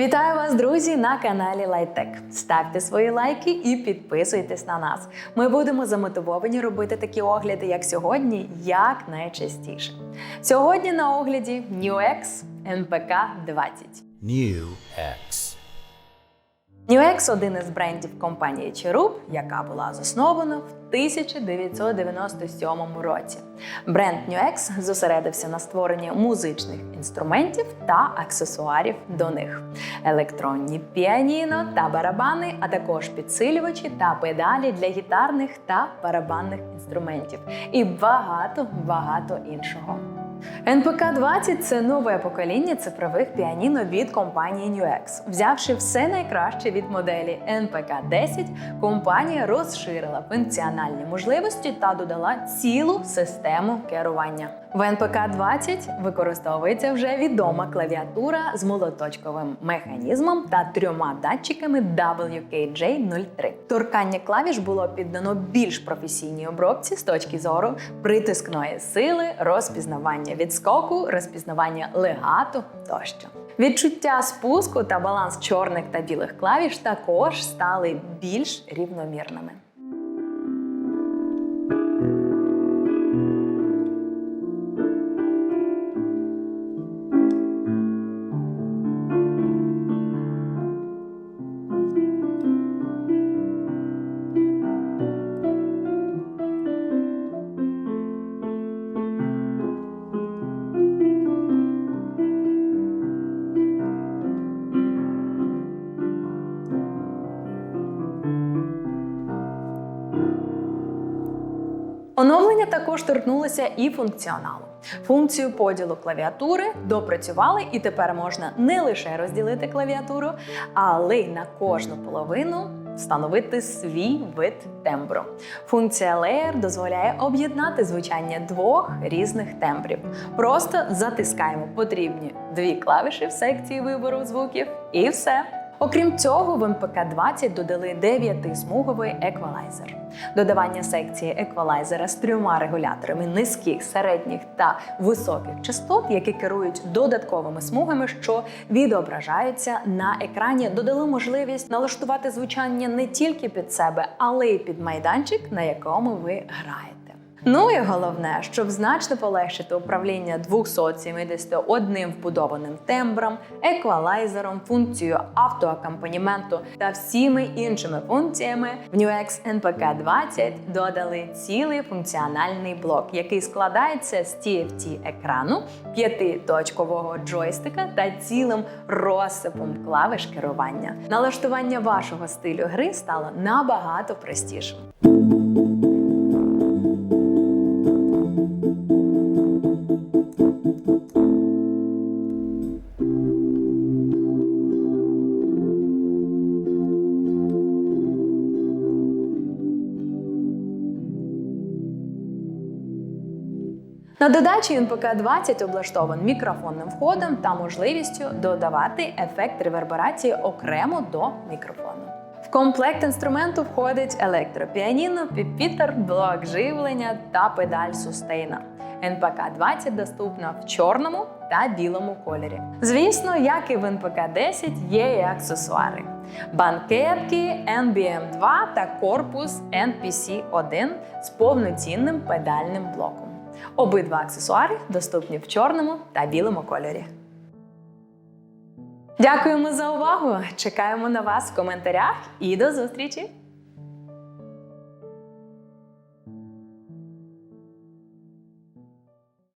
Вітаю вас, друзі, на каналі Лайтек. Ставте свої лайки і підписуйтесь на нас. Ми будемо замотивовані робити такі огляди, як сьогодні, як найчастіше. Сьогодні на огляді NewX NPK 20. NewX. NewX – один із брендів компанії Cherub, яка була заснована в 1997 році. Бренд NewX зосередився на створенні музичних інструментів та аксесуарів до них: електронні піаніно та барабани, а також підсилювачі та педалі для гітарних та барабанних інструментів, і багато багато іншого. NPK 20 це нове покоління цифрових піаніно від компанії NewX. Взявши все найкраще від моделі НПК 10, компанія розширила функціональні можливості та додала цілу систему керування. В NPK 20 використовується вже відома клавіатура з молоточковим механізмом та трьома датчиками WKJ03. Торкання клавіш було піддано більш професійній обробці з точки зору притискної сили, розпізнавання відскоку, розпізнавання легату тощо. Відчуття спуску та баланс чорних та білих клавіш також стали більш рівномірними. Оновлення також торкнулося і функціоналу. Функцію поділу клавіатури допрацювали, і тепер можна не лише розділити клавіатуру, але й на кожну половину встановити свій вид тембру. Функція Layer дозволяє об'єднати звучання двох різних тембрів. Просто затискаємо потрібні дві клавіші в секції вибору звуків, і все. Окрім цього, в МПК 20 додали 9-смуговий еквалайзер. Додавання секції еквалайзера з трьома регуляторами низьких, середніх та високих частот, які керують додатковими смугами, що відображаються на екрані, додали можливість налаштувати звучання не тільки під себе, але й під майданчик, на якому ви граєте. Ну і головне, щоб значно полегшити управління 271 вбудованим тембром, еквалайзером, функцією автоакомпаніменту та всіми іншими функціями, в NewX NPK 20 додали цілий функціональний блок, який складається з TFT екрану, п'ятиточкового джойстика та цілим розсипом клавиш керування. Налаштування вашого стилю гри стало набагато простішим. На додачі NPK 20 облаштований мікрофонним входом та можливістю додавати ефект реверберації окремо до мікрофону. Комплект інструменту входить електропіаніно, піпітер, блок живлення та педаль сустейна. НПК 20 доступна в чорному та білому кольорі. Звісно, як і в НПК 10 є і аксесуари: банкетки NBM 2 та корпус NPC 1 з повноцінним педальним блоком. Обидва аксесуари доступні в чорному та білому кольорі. Дякуємо за увагу! Чекаємо на вас в коментарях і до зустрічі!